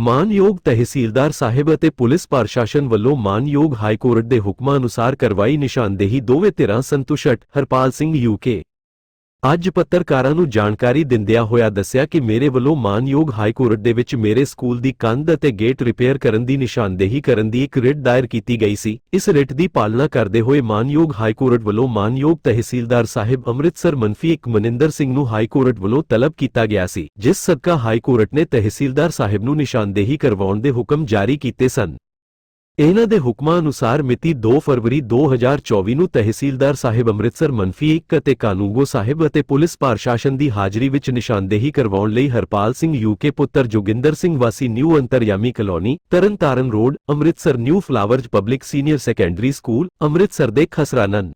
ਮਾਨਯੋਗ ਤਹਿਸੀਲਦਾਰ ਸਾਹਿਬ ਅਤੇ ਪੁਲਿਸ ਪ੍ਰਸ਼ਾਸਨ ਵੱਲੋਂ ਮਾਨਯੋਗ ਹਾਈ ਕੋਰਟ ਦੇ ਹੁਕਮਾਂ ਅਨੁਸਾਰ ਕਰਵਾਈ ਨਿਸ਼ਾਨਦੇਹੀ ਦੋਵੇਂ ਧਿਰਾਂ ਸੰਤੁਸ਼ਟ, ਹਰਪਾਲ ਸਿੰਘ ਯੂਕੇ ਅੱਜ ਪੱਤਰਕਾਰਾਂ ਨੂੰ ਜਾਣਕਾਰੀ ਦਿੰਦਿਆਂ ਹੋਇਆ ਦੱਸਿਆ ਕਿ ਮੇਰੇ ਵੱਲੋਂ ਮਾਨਯੋਗ ਹਾਈ ਕੋਰਟ ਦੇ ਵਿੱਚ ਮੇਰੇ ਸਕੂਲ ਦੀ ਕੰਧ ਅਤੇ ਗੇਟ ਰਿਪੇਅਰ ਕਰਨ ਦੀ ਨਿਸ਼ਾਨਦੇਹੀ ਕਰਨ ਦੀ ਇੱਕ ਰਿਟ ਦਾਇਰ ਕੀਤੀ ਗਈ ਸੀ। ਇਸ ਰਿਟ ਦੀ ਪਾਲਣਾ ਕਰਦੇ ਹੋਏ ਮਾਨਯੋਗ ਹਾਈ ਕੋਰਟ ਵੱਲੋਂ ਮਾਨਯੋਗ ਤਹਿਸੀਲਦਾਰ ਸਾਹਿਬ ਅੰਮ੍ਰਿਤਸਰ ਮਨਫੀ ਇੱਕ ਮਨਿੰਦਰ ਸਿੰਘ ਨੂੰ ਹਾਈ ਕੋਰਟ ਵੱਲੋਂ ਤਲਬ ਕੀਤਾ ਗਿਆ ਸੀ, ਜਿਸ ਸਦਕਾ ਹਾਈ ਕੋਰਟ ਨੇ ਤਹਿਸੀਲਦਾਰ ਸਾਹਿਬ ਨੂੰ ਨਿਸ਼ਾਨਦੇਹੀ ਕਰਵਾਉਣ ਦੇ ਹੁਕਮ ਜਾਰੀ ਕੀਤੇ ਸਨ। ਇਹਨਾਂ ਦੇ ਹੁਕਮਾਂ ਅਨੁਸਾਰ ਮਿਤੀ 2 ਫਰਵਰੀ 2024 ਨੂੰ ਤਹਿਸੀਲਦਾਰ ਸਾਹਿਬ ਅੰਮ੍ਰਿਤਸਰ ਮਨਫੀ 1 ਅਤੇ ਕਾਨੂੰਗੋ ਸਾਹਿਬ ਅਤੇ ਪੁਲਿਸ ਪ੍ਰਸ਼ਾਸਨ ਦੀ ਹਾਜ਼ਰੀ ਵਿੱਚ ਨਿਸ਼ਾਨਦੇਹੀ ਕਰਵਾਉਣ ਲਈ ਹਰਪਾਲ ਸਿੰਘ ਯੂਕੇ ਪੁੱਤਰ ਜੋਗਿੰਦਰ ਸਿੰਘ ਵਾਸੀ new Antaryami colony Tarn Taran road, Amritsar new flowers public senior secondary school, Amritsar ਦੇ ਖਸਰਾਨਨ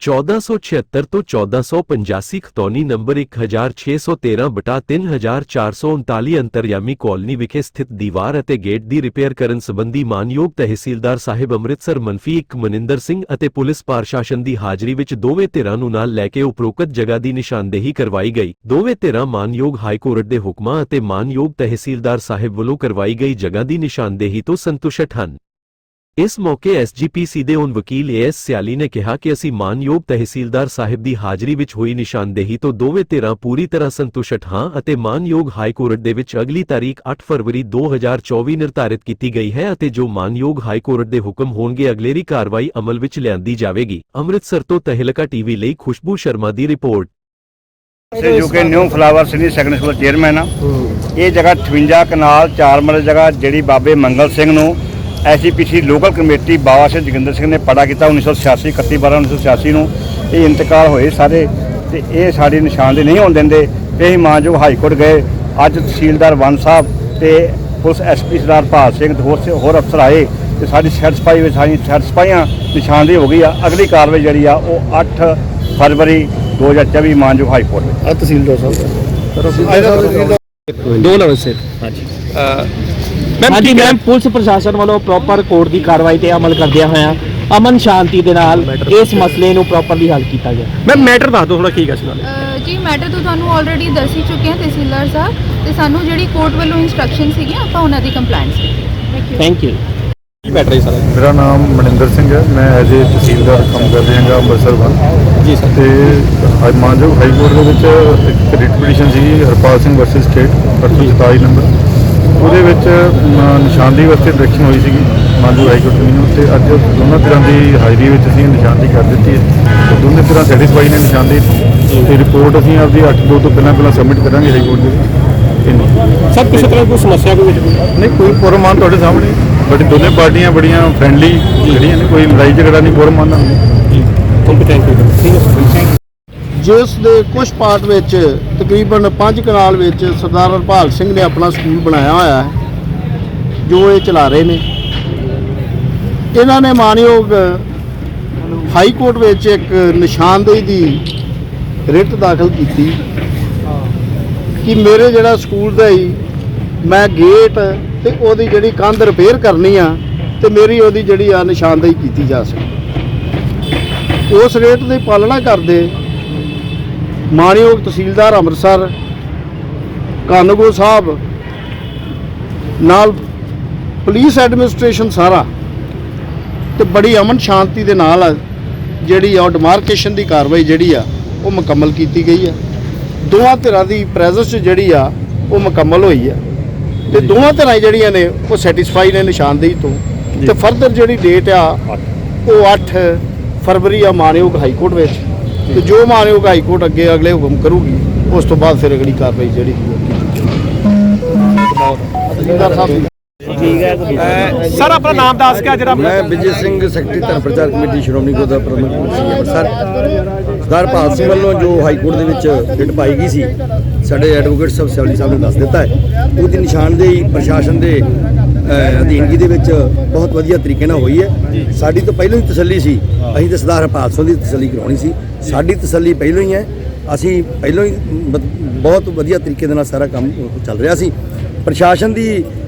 1476 ਤੋਂ 1485 ਖਤੌਨੀ ਨੰਬਰ 1613 ਬਟਾ 3439 ਅੰਤਰਯਾਮੀ ਕਾਲਨੀ ਵਿਖੇ ਸਥਿਤ ਦੀਵਾਰ ਅਤੇ ਗੇਟ ਦੀ ਰਿਪੇਅਰ ਕਰਨ ਸੰਬੰਧੀ ਮਾਨਯੋਗ ਤਹਿਸੀਲਦਾਰ ਸਾਹਿਬ ਅੰਮ੍ਰਿਤਸਰ ਮਨਫੀ ਇੱਕ ਮਨਿੰਦਰ ਸਿੰਘ ਅਤੇ ਪੁਲਿਸ ਪ੍ਰਸ਼ਾਸਨ ਦੀ ਹਾਜ਼ਰੀ ਵਿੱਚ ਦੋਵੇਂ ਧਿਰਾਂ ਨੂੰ ਨਾਲ ਲੈ ਕੇ ਉਪਰੋਕਤ ਜਗ੍ਹਾ ਦੀ ਨਿਸ਼ਾਨਦੇਹੀ ਕਰਵਾਈ ਗਈ। ਦੋਵੇਂ ਧਿਰਾਂ ਮਾਨਯੋਗ ਹਾਈ ਕੋਰਟ ਦੇ ਹੁਕਮਾਂ ਅਤੇ ਮਾਨਯੋਗ ਤਹਿਸੀਲਦਾਰ ਸਾਹਿਬ ਵੱਲੋਂ ਕਰਵਾਈ ਗਈ ਜਗ੍ਹਾ ਦੀ ਨਿਸ਼ਾਨਦੇਹੀ ਤੋਂ ਸੰਤੁਸ਼ਟ ਹਨ। ਇਸ ਮੌਕੇ ਐਸਜੀਪੀਸੀ ਦੇ ਉਨ ਵਕੀਲ ਏਐਸ ਸਿਆਲੀ ਨੇ ਕਿਹਾ ਕਿ ਅਸੀਂ ਮਾਨਯੋਗ ਤਹਿਸੀਲਦਾਰ ਸਾਹਿਬ ਦੀ ਹਾਜ਼ਰੀ ਵਿੱਚ ਹੋਈ ਨਿਸ਼ਾਨਦੇਹੀ ਤੋਂ ਦੋਵੇਂ ਧਿਰਾਂ ਪੂਰੀ ਤਰ੍ਹਾਂ ਸੰਤੁਸ਼ਟ ਹਾਂ ਅਤੇ ਮਾਨਯੋਗ ਹਾਈ ਕੋਰਟ ਦੇ ਵਿੱਚ ਅਗਲੀ ਤਾਰੀਖ 8 ਫਰਵਰੀ 2024 ਨਿਰਧਾਰਿਤ ਕੀਤੀ ਗਈ ਹੈ ਅਤੇ ਜੋ ਮਾਨਯੋਗ ਹਾਈ ਕੋਰਟ ਦੇ ਹੁਕਮ ਹੋਣਗੇ ਅਗਲੇਰੀ ਕਾਰਵਾਈ ਅਮਲ ਵਿੱਚ ਲਿਆਂਦੀ ਜਾਵੇਗੀ। ਅੰਮ੍ਰਿਤਸਰ ਤੋਂ ਤਹਿਲਕਾ ਟੀਵੀ ਲਈ ਖੁਸ਼ਬੂ ਸ਼ਰਮਾ ਦੀ ਰਿਪੋਰਟ। ਸੇ UK new flower senior secondary school chairman ਆ। ਇਹ ਜਗ੍ਹਾ 58 ਕਨਾਲ ਚਾਰ ਮਰਲ ਜਗ੍ਹਾ ਜਿਹੜੀ ਬਾਬੇ ਮੰਗਲ ਸਿੰਘ ਨੂੰ SGPC local committee Baba Singh Joginder Singh ਨੇ ਪੜਾ ਕੀਤਾ 1986 31 12 1986 ਨੂੰ। ਇਹ ਇੰਤਕਾਲ ਹੋਏ ਸਾਰੇ ਤੇ ਇਹ ਸਾਡੀ ਨਿਸ਼ਾਨਦੇ ਨਹੀਂ ਹੋਣ ਦਿੰਦੇ। ਤੇ ਅਸੀਂ ਮਾਨਯੋਗ ਹਾਈ ਕੋਰਟ ਗਏ। ਅੱਜ ਤਹਿਸੀਲਦਾਰ ਵਨ ਸਾਹਿਬ ਤੇ ਪੁਲਿਸ ਐਸਪੀ ਸਰਦਾਰ ਭਾਲ ਸਿੰਘ ਤੇ ਹੋਰ ਹੋਰ ਅਫਸਰ ਆਏ ਤੇ ਸਾਡੀ ਸੈਟੀਸਫਾਈ ਵਿੱਚ ਸਾਡੀ ਸੈਟੀਸਫਾਈਆਂ ਨਿਸ਼ਾਨਦੇਹੀ ਹੋ ਗਈ ਆ। ਅਗਲੀ ਕਾਰਵਾਈ ਜਿਹੜੀ ਆ ਉਹ 8 ਫਰਵਰੀ 2024 ਮਾਨਯੋਗ ਹਾਈ ਕੋਰਟ ਵਿੱਚ। ਤਹਿਸੀਲਦਾਰ ਸਾਹਿਬ ਦੋ। ਲੈਵਲ ਸੇ ਹਾਂਜੀ। ਮੈਮ ਹਾਂਜੀ ਕੀ ਮੈਮ ਪੁਲਿਸ ਪ੍ਰਸ਼ਾਸਨ ਵੱਲੋਂ ਪ੍ਰੋਪਰ ਕੋਰਟ ਦੀ ਕਾਰਵਾਈ ਤੇ ਅਮਲ ਕਰਦਿਆਂ ਹੋਇਆਂ ਅਮਨ ਸ਼ਾਂਤੀ ਦੇ ਨਾਲ ਇਸ ਮਸਲੇ ਨੂੰ ਪ੍ਰੋਪਰਲੀ ਹੱਲ ਕੀਤਾ ਗਿਆ। ਮੈਮ ਮੈਟਰ ਦੱਸ ਦਿਓ ਥੋੜਾ ਕੀ ਗੱਲ ਨਾਲੇ ਅਹ ਜੀ ਮੈਟਰ ਤੋਂ ਤੁਹਾਨੂੰ ਆਲਰੇਡੀ ਦੱਸ ਹੀ ਚੁੱਕੇ ਹਾਂ ਤਹਿਸੀਲਦਾਰ ਸਾਹਿਬ। ਤੇ ਸਾਨੂੰ ਜਿਹੜੀ ਕੋਰਟ ਵੱਲੋਂ ਇਨਸਟਰਕਸ਼ਨ ਸੀਗੀਆਂ ਆਪਾਂ ਉਹਨਾਂ ਦੀ ਕੰਪਲਾਈਂਸ ਕੀਤੀ। ਥੈਂਕ ਯੂ ਥੈਂਕ ਯੂ ਕੀ ਮੈਟਰ ਹੈ ਸਾਰਾ? ਮੇਰਾ ਨਾਮ ਮਨਿੰਦਰ ਸਿੰਘ ਹੈ। ਮੈਂ ਐਜ਼ ਏ ਤਹਿਸੀਲਦਾਰ ਕੰਮ ਕਰ ਰਿਹਾ ਹਾਂ ਅੰਮ੍ਰਿਤਸਰ ਵੱਲ। ਜੀ ਸਰ ਤੇ ਹਾਈ ਮਾਨਯੋਗ ਹਾਈ ਕੋਰਟ ਦੇ ਵਿੱਚ ਇੱਕ ਰਿਟ ਪਟੀਸ਼ਨ ਸੀ ਹਰਪਾਲ ਸਿੰਘ ਵਰਸਸ ਸਟੇਟ 827 ਨੰਬਰ। ਉਹਦੇ ਵਿੱਚ ਨਿਸ਼ਾਨਦੇਹੀ ਵਾਸਤੇ ਡਾਇਰੈਕਸ਼ਨ ਹੋਈ ਸੀਗੀ ਮਾਨਯੋਗ ਹਾਈ ਕੋਰਟ ਨੂੰ ਤੇ ਅੱਜ ਦੋਨਾਂ ਤਰ੍ਹਾਂ ਦੀ ਹਾਜ਼ਰੀ ਵਿੱਚ ਅਸੀਂ ਨਿਸ਼ਾਨਦੇਹੀ ਕਰ ਦਿੱਤੀ ਹੈ। ਦੋਨੇ ਤਰ੍ਹਾਂ ਸੈਟੀਸਫਾਈ ਨੇ ਨਿਸ਼ਾਨਦੇਹੀ ਤੇ ਰਿਪੋਰਟ ਅਸੀਂ ਆਪਦੀ 8 ਦੋ ਤੋਂ ਪਹਿਲਾਂ ਪਹਿਲਾਂ ਸਬਮਿਟ ਕਰਾਂਗੇ ਹਾਈ ਕੋਰਟ ਦੇ ਵਿੱਚ। ਸਰ ਕਿਸੇ ਤਰ੍ਹਾਂ ਕੋਈ ਸਮੱਸਿਆ ਕੋਈ ਨਹੀਂ ਕੋਈ ਪੁਰਮਾਨ ਤੁਹਾਡੇ ਸਾਹਮਣੇ। ਬਟ ਦੋਨੇ ਪਾਰਟੀਆਂ ਬੜੀਆਂ ਫ੍ਰੈਂਡਲੀ ਜਿਹੜੀਆਂ ਨੇ ਕੋਈ ਲੜਾਈ ਝਗੜਾ ਨਹੀਂ ਪੁਰਮਾਨ ਨਾਲ। ਜੀ। ਥੈਂਕ ਯੂ ਥੈਂਕ ਯੂ ਜਿਸ ਦੇ ਕੁਝ ਪਾਰਟ ਵਿੱਚ ਤਕਰੀਬਨ 5 ਕਨਾਲ ਵਿੱਚ ਸਰਦਾਰ ਹਰਪਾਲ ਸਿੰਘ ਨੇ ਆਪਣਾ ਸਕੂਲ ਬਣਾਇਆ ਹੋਇਆ ਹੈ, ਜੋ ਇਹ ਚਲਾ ਰਹੇ ਨੇ। ਇਹਨਾਂ ਨੇ ਮਾਨਯੋਗ ਹਾਈ ਕੋਰਟ ਵਿੱਚ ਇੱਕ ਨਿਸ਼ਾਨਦੇਹੀ ਦੀ ਰਿਟ ਦਾਖਲ ਕੀਤੀ ਕਿ ਮੇਰੇ ਜਿਹੜਾ ਸਕੂਲ ਦਾ ਹੀ ਮੈਂ ਗੇਟ ਤੇ ਉਹਦੀ ਜਿਹੜੀ ਕੰਧ ਰਿਪੇਅਰ ਕਰਨੀ ਆ ਤੇ ਮੇਰੀ ਉਹਦੀ ਜਿਹੜੀ ਆ ਨਿਸ਼ਾਨਦੇਹੀ ਕੀਤੀ ਜਾ ਸਕੇ। ਉਸ ਰੇਟ ਦੀ ਪਾਲਣਾ ਕਰਦੇ ਮਾਣਯੋਗ ਤਹਿਸੀਲਦਾਰ ਅੰਮ੍ਰਿਤਸਰ ਕਾਨੂੰਗੋ ਸਾਹਿਬ ਨਾਲ ਪੁਲਿਸ ਐਡਮਿਨਿਸਟ੍ਰੇਸ਼ਨ ਸਾਰਾ ਤੇ ਬੜੀ ਅਮਨ ਸ਼ਾਂਤੀ ਦੇ ਨਾਲ ਜਿਹੜੀ ਆ ਡਿਮਾਰਕੇਸ਼ਨ ਦੀ ਕਾਰਵਾਈ ਜਿਹੜੀ ਆ ਉਹ ਮੁਕੰਮਲ ਕੀਤੀ ਗਈ ਆ। ਦੋਵਾਂ ਧਿਰਾਂ ਦੀ ਪ੍ਰੈਜ਼ੈਂਸ ਜਿਹੜੀ ਆ ਉਹ ਮੁਕੰਮਲ ਹੋਈ ਆ। ਤੇ ਦੋਵਾਂ ਧਿਰਾਂ ਜਿਹੜੀਆਂ ਨੇ ਉਹ ਸੈਟੀਸਫਾਈ ਨੇ ਨਿਸ਼ਾਨਦੇਹੀ ਤੋਂ। ਤੇ ਫਰਦਰ ਜਿਹੜੀ ਡੇਟ ਆ ਉਹ 8 ਫਰਵਰੀ ਆ ਮਾਨਯੋਗ ਹਾਈ ਕੋਰਟ ਵਿੱਚ। ਤੇ ਜੋ ਮਾਨਯੋਗ ਹਾਈ ਕੋਰਟ ਅੱਗੇ ਅਗਲੇ ਹੁਕਮ ਕਰੂਗੀ ਉਸ ਤੋਂ ਬਾਅਦ ਫਿਰ ਅਗਲੀ ਕਾਰਵਾਈ ਜਿਹੜੀ ਤਹਿਸੀਲਦਾਰ ਸਾਹਿਬ ਸਰ ਆਪਣਾ ਨਾਮ ਦੱਸ ਕੇ ਜਿਹੜਾ ਮੈਂ Vijay Singh secretary Dharam Parchar Committee Shiromani Gurdwara Prabandhak Committee Amritsar. Sardar Bhal Singh ਵੱਲੋਂ ਜੋ ਹਾਈ ਕੋਰਟ ਦੇ ਵਿੱਚ ਰਿਟ ਪਾਈ ਗਈ ਸੀ ਸਾਡੇ ਐਡਵੋਕੇਟ ਸਾਹਿਬ ਸੈਵਲੀ ਸਾਹਿਬ ਨੇ ਦੱਸ ਦਿੱਤਾ ਹੈ। ਉਹਦੀ ਨਿਸ਼ਾਨਦੇਹੀ ਪ੍ਰਸ਼ਾਸਨ ਦੇ ਅਧੀਨਗੀ ਦੇ ਵਿੱਚ ਬਹੁਤ ਵਧੀਆ ਤਰੀਕੇ ਨਾਲ ਹੋਈ ਹੈ। ਸਾਡੀ ਤਾਂ ਪਹਿਲਾਂ ਹੀ ਤਸੱਲੀ ਸੀ। ਅਸੀਂ ਤਾਂ ਸਰਦਾਰ ਭਾਲ ਸਿੰਘ ਦੀ ਤਸੱਲੀ ਕਰਾਉਣੀ ਸੀ। ਸਾਡੀ ਤਸੱਲੀ ਪਹਿਲਾਂ ਹੀ ਹੈ। ਅਸੀਂ ਪਹਿਲਾਂ ਹੀ ਬਹੁਤ ਵਧੀਆ ਤਰੀਕੇ ਦੇ ਨਾਲ ਸਾਰਾ ਕੰਮ ਚੱਲ ਰਿਹਾ ਸੀ। ਪ੍ਰਸ਼ਾਸਨ ਦੀ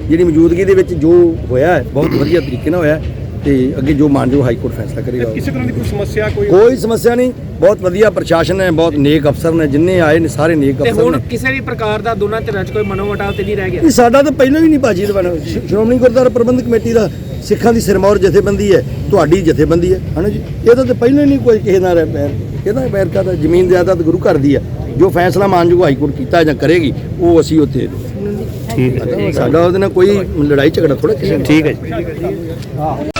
ਜਿਹੜੀ ਮੌਜੂਦਗੀ ਦੇ ਵਿੱਚ ਜੋ ਹੋਇਆ ਹੈ ਬਹੁਤ ਵਧੀਆ ਤਰੀਕੇ ਨਾਲ ਹੋਇਆ ਹੈ। ਤੇ ਅੱਗੇ ਜੋ ਮਾਨਯੋਗ ਹਾਈ ਕੋਰਟ ਫੈਸਲਾ ਕਰੇਗਾ ਕਿਸੇ ਤਰ੍ਹਾਂ ਦੀ ਕੋਈ ਸਮੱਸਿਆ ਕੋਈ ਕੋਈ ਸਮੱਸਿਆ ਨਹੀਂ। ਬਹੁਤ ਵਧੀਆ ਪ੍ਰਸ਼ਾਸਨ ਹੈ ਬਹੁਤ ਨੇਕ ਅਫਸਰ ਨੇ। ਜਿੰਨੇ ਆਏ ਨੇ ਸਾਰੇ ਨੇਕ ਤੇ ਅਫਸਰ ਹੁਣ ਨੇ। ਕਿਸੇ ਵੀ ਪ੍ਰਕਾਰ ਦਾ ਦੋਨਾਂ ਧਿਰਾਂ 'ਚ ਕੋਈ ਮਨੋਵਟਾਵ ਤੇ ਨਹੀਂ ਰਹਿ ਗਿਆ? ਸਾਡਾ ਤਾਂ ਪਹਿਲਾਂ ਵੀ ਨਹੀਂ ਬਾਜੀ ਦਾ ਬਣਾ ਸ਼੍ਰੋ- ਸ਼੍ਰੋਮਣੀ ਗੁਰਦੁਆਰਾ ਪ੍ਰਬੰਧਕ ਕਮੇਟੀ ਦਾ ਸਿੱਖਾਂ ਦੀ ਸਿਰਮੌਰ ਜਥੇਬੰਦੀ ਹੈ ਤੁਹਾਡੀ ਜਥੇਬੰਦੀ ਹੈ ਹਨਾ ਜੀ? ਇਹਦਾ ਤਾਂ ਪਹਿਲਾਂ ਹੀ ਨਹੀਂ ਕੋਈ ਕਿਸੇ ਨਾਲ ਬੈਰ ਇਹਦਾ ਬੈਰ ਕਰਦਾ ਜ਼ਮੀਨ ਜਾਇਦਾਦ ਗੁਰੂ ਘਰ ਦੀ ਹੈ। ਜੋ ਫੈਸਲਾ ਮਾਨਯੋਗ ਹਾਈ ਕੋਰਟ ਕੀਤਾ ਜਾਂ ਕਰੇਗੀ ਉਹ ਅਸੀਂ ਉੱਥੇ ਠੀਕ ਹੈ ਸਾਡਾ ਉਹਦੇ ਨਾਲ ਕੋਈ ਲੜਾਈ ਝਗੜਾ ਥੋੜਾ ਕਿਸੇ। ਠੀਕ ਹੈ ਜੀ।